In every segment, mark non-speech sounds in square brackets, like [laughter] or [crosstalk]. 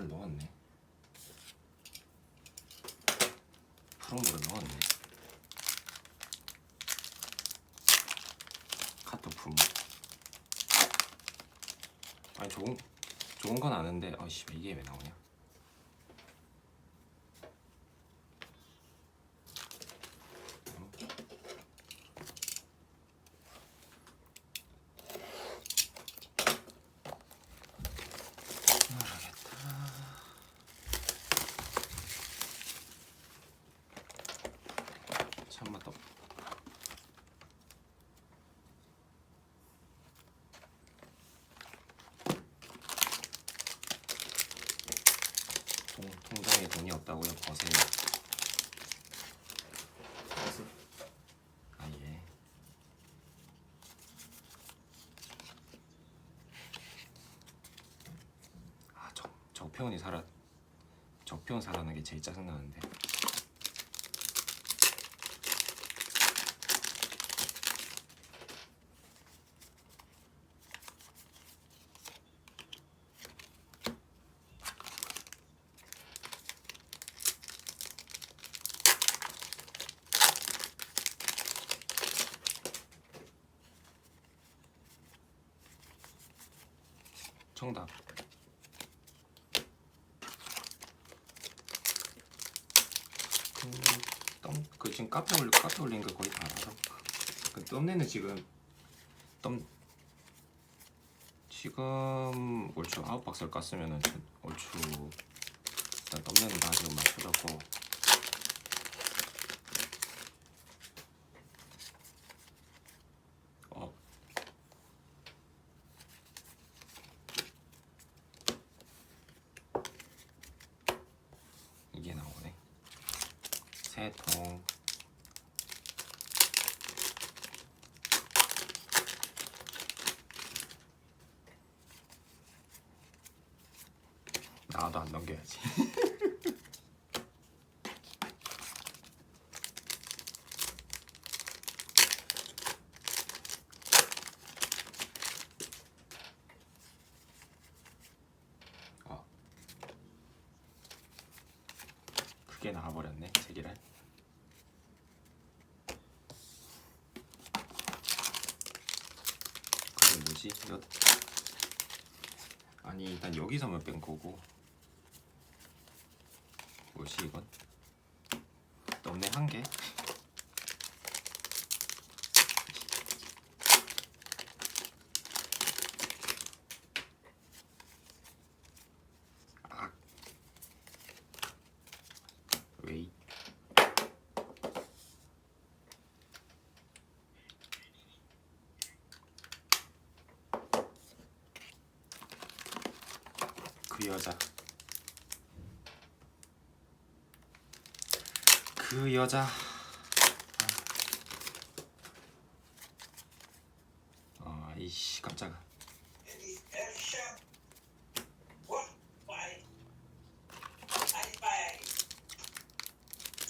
뭘 넣었네. 푸른 거를 넣었네. 카톡 품. 아니 좋은 좋은 건 아는데 아씨 이게 왜 나오냐? 참마 더. 통, 통장에 돈이 없다고요? 버세요. 아 예. 아, 적, 적평이 살아 적평 살아는 게 제일 짜증나는데. 정답. 그, 지금 카페 올린 카페 올린 거 거의 다 알아서. 그 썸네는 지금 덤 지금 얼추 아홉 박스를 깠으면은 저- 얼추 일단 썸네는 다 지금 맞춰졌고 어 이게 나오네. 세 통. 나도 안 넘겨야지. 어. 그게 나와버렸네 제기랄. 그게 뭐지? 몇... 아니 일단 여기서만 뺀 거고 뭐지 이건? 넘네 한 개? 아 웨이 그 여자 그 여자. 아. 이씨 깜짝아.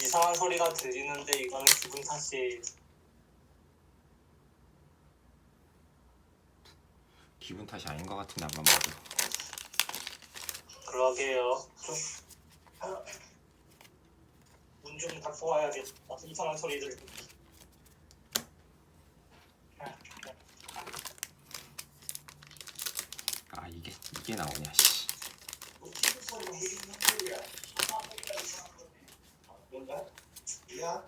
이상한 소리가 들리는데 이거는 기분 탓이 기분 탓이 아닌 것 같은데 한번 봐도. 그러게요. 좀문 좀 닫고 와야겠다. 이상한 소리들. 아 이게 이게 나오냐 씨 뭔가? 야.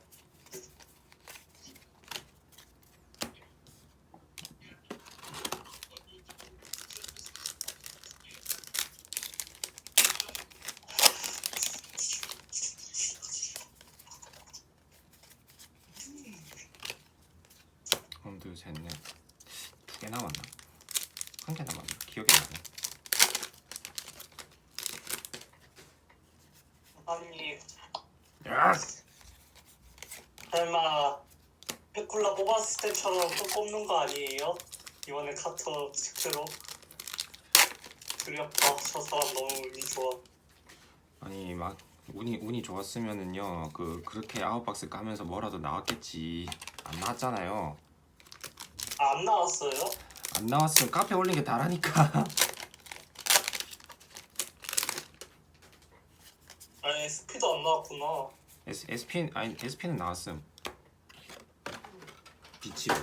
하나 둘셋넷두 개 남았나? 한 개 남았나? 기억이 안 나네 아니 야! 설마 페쿨라 뽑았을 때처럼 또 뽑는 거 아니에요? 이번에 카터 체크로 두렵다. 저 사람 너무 운이 좋아. 아니 막 운이 운이 좋았으면은요 그 그렇게 아웃 박스 까면서 뭐라도 나왔겠지 안 나왔잖아요 아, 안 나왔어요? 안 나왔으면 카페 올린 게 다라니까. [laughs] 아 SP도 안 나왔구나. S, SP 아니 SP는 나왔음. 비치로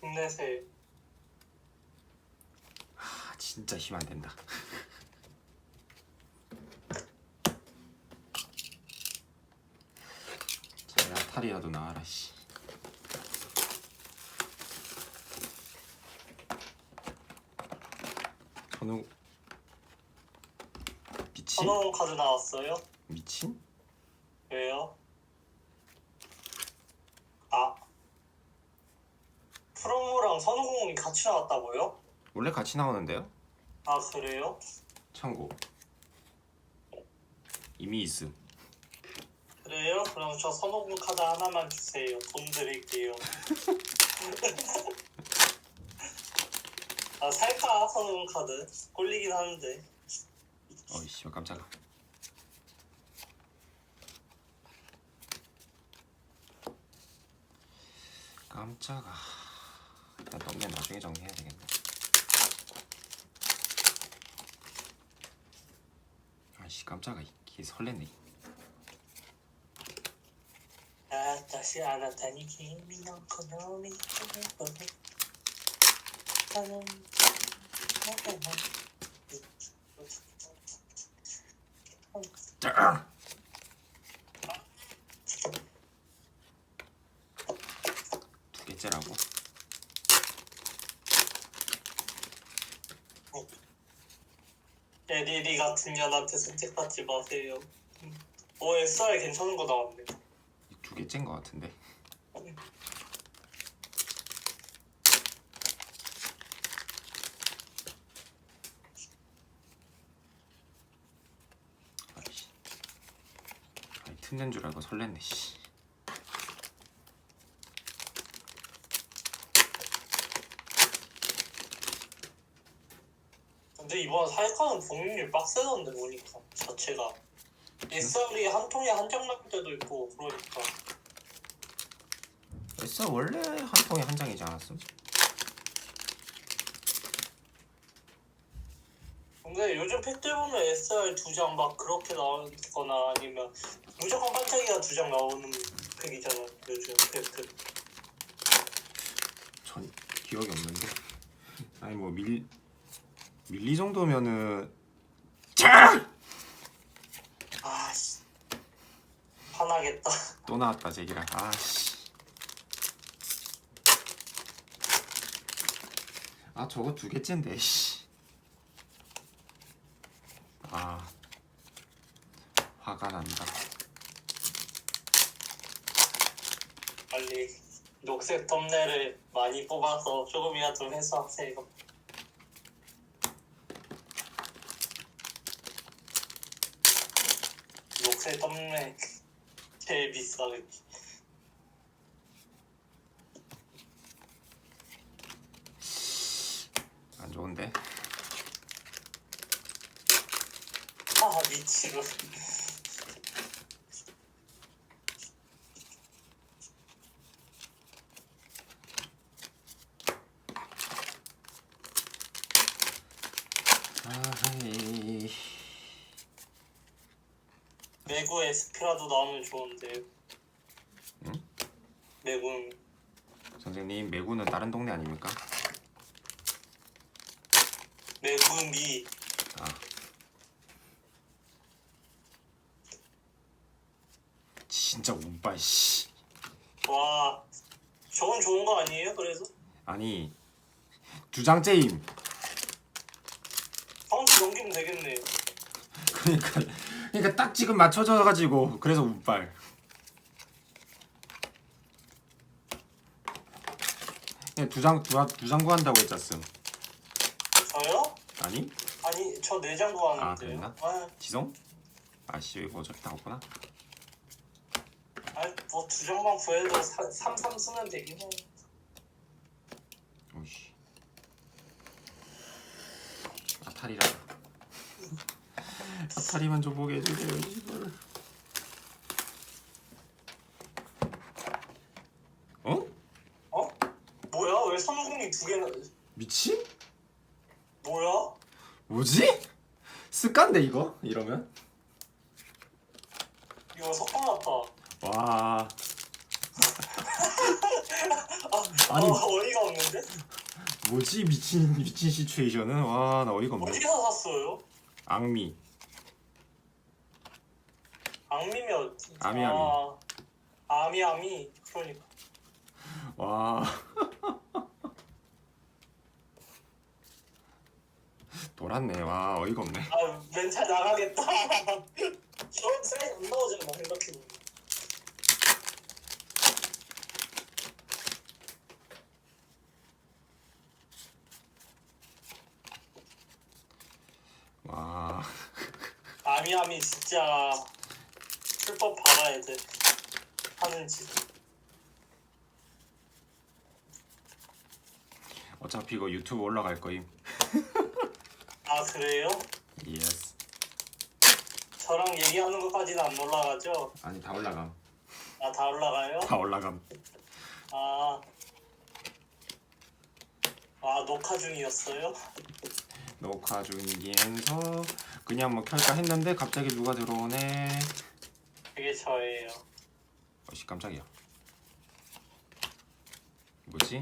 힘내세. 아 진짜 힘 안 된다. [laughs] 자 야탈이라도 나와라 씨 전우 미친? 선호공 카드 나왔어요? 미친? 왜요? 아 프로모랑 선호공이 같이 나왔다고요? 원래 같이 나오는데요? 아 그래요? 참고 이미 있음 그래요? 그럼 저 선호공 카드 하나만 주세요. 돈 드릴게요. [laughs] 아 살까 선우분 카드 꼴리긴 하는데 어이씨, 깜짝아. 깜짝아. 일단 떡면 나중에 정리해야 되겠네. 아씨 깜짝아 이게 설레네. 아 다시 알았다니 개미 너무 너무 너무 む 짜! 두 개째라고? 에리리 같은 년한테 선택받지 마세요. 오 SR 괜찮은 거 나왔네. 이두 개째인 것 같은데 아이씨 아이 틈낸 줄 알고 설렜네 씨. 근데 이번 살카는 복률 빡세던데 보니까. 자체가. SR이 한 통에 한장 나올 때도 있고 그러니까. SR 원래 한 통에 한 장이지 않았음? 근데 요즘 팩들 보면 SR 두 장 막 그렇게 나오거나 아니면 무조건 반짝이가 두 장 나오는 팩이잖아 요즘 팩들 전 기억이 없는데? 아니 뭐 밀 밀리 정도면은 자! 아씨. 화나겠다. 또 나왔다 제기라. 아씨. 아 저거 두 개째인데 씨. 아 화가 난다. 빨리 녹색 덤네를 많이 뽑아서 조금이라도 회수하세요. 녹색 덤네 제일 비싸게. 안 좋은데 아 미치고 아이. 매구 에스피라도 나오면 좋은데. 응? 매군 선생님 매구는 다른 동네 아닙니까? 매구미. 아 진짜 운빨 씨 와 저건 좋은 거 아니에요 그래서? 아니 두 장째임 카운트 넘기면 되겠네 그러니까 그러니까 딱 지금 맞춰져 가지고 그래서 운빨. 두장두장 구한다고 했잖음. 저요? 아니 아니 저 내장 구하는데요 아, 그랬나? 아, 지성? 아씨 이거 어차피 다 없구나. 뭐두 장만 구해도 3, 3 쓰면 되긴 해 오이씨. 아타리라. 아타리만 좀 보게 해주세요. 이걸. 어? 어? 뭐야 왜 선우공이 두 개나 미친? 뭐야? 뭐지? 습관데 이거? 이러면? 이거 석방 났다. 와 아, 아니. 어, 없는데? 뭐지 미친 미친 시츄에이션은 와 나 어이가 없네 어디서 샀어요? 악미 악미면 아미, 아미. 아, 아미 아미 그러니까 와 [laughs] 돌았네 와 어이가 없네 아 멘탈 나가겠다. 저런 사이 안 나오잖아 생각해보면. 와 아 미 아미 진짜 출법 받아야 돼. 하는 짓. 어차피 이거 유튜브 올라갈 거임 [laughs] 아 그래요? 예스 저랑 얘기하는 것까지는 안 올라가죠? 아니 다 올라감 아 다 올라가요? 다 올라감 아. 아 녹화 중이었어요? 녹화 중이면서 그냥 뭐 켤까 했는데 갑자기 누가 들어오네 그게 저예요. 어씨 깜짝이야 뭐지?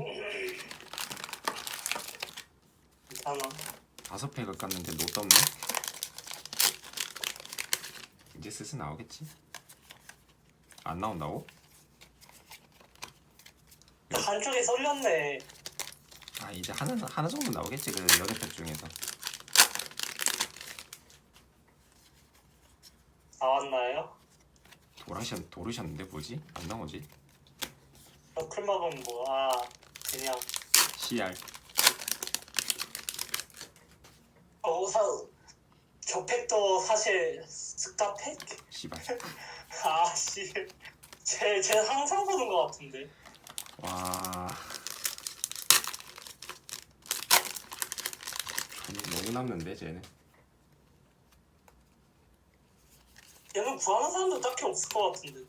괜찮아. 다섯 팩을 깠는데 노트 없네 이제 슬슬 나오겠지? 안 나온다고? 한쪽에 쏠렸네. 아 이제 하나 하나 정도 나오겠지 그 여덟 팩 중에서 나왔나요? 도라셨 도르셨는데 뭐지? 안 나오지? 너클막은 뭐? 아 그냥 CR 어, 사, 저 팩도 사실 스카 팩? 씨발 [laughs] 아씨 제, 제 항상 보는 것 같은데 와 너무 남는데 쟤는 얘는 구하는 사람도 딱히 없을 것 같은데.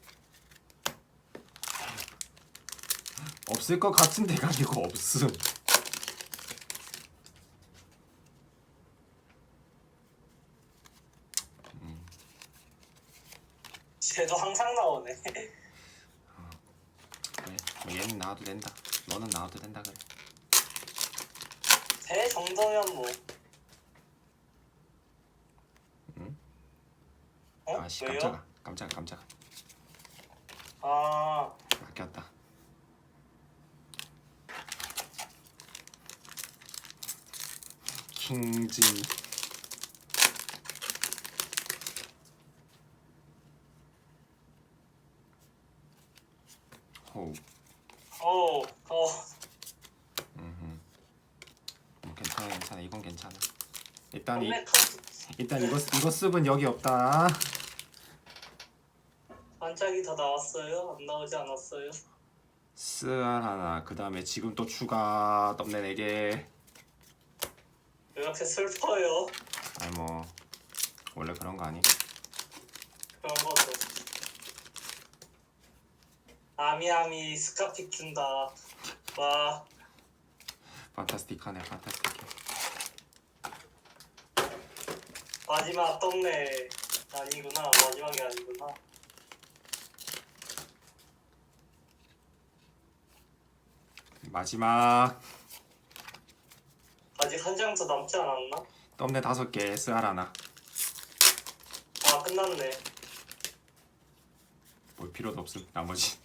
없을 것 같은 데가 아니고 없음. 쟤도 항상 나오네. 그래 뭐 얘는 나와도 된다. 너는 나와도 된다 그래. 쟤 정도면 뭐 응? 어? 아씨 왜요? 깜짝아. 깜짝아 깜짝아. 아. 바뀌었다. 킹진. 호우 어, 어, 음흠. 음, 괜찮아 괜찮아 이건 괜찮아. 일단 이 원래 일단 이거 이거 습은 여기 없다 반짝이 더 나왔어요? 안 나오지 않았어요? 쓰알 하나 그 다음에 지금 또 추가 덤네 4개. 왜 이렇게 슬퍼요? 아니 뭐 원래 그런 거 아니? 그런 거죠 아미아미 스카픽 준다. 와. 판타스틱하네 판타스틱해. 마지막 떴네. 아니구나. 마지막이 아니구나 마지막. 아직 한 장도 남지 않았나? 덤네 다섯 개 쓰알 하나. 아 끝났네. 볼 필요도 없음 나머지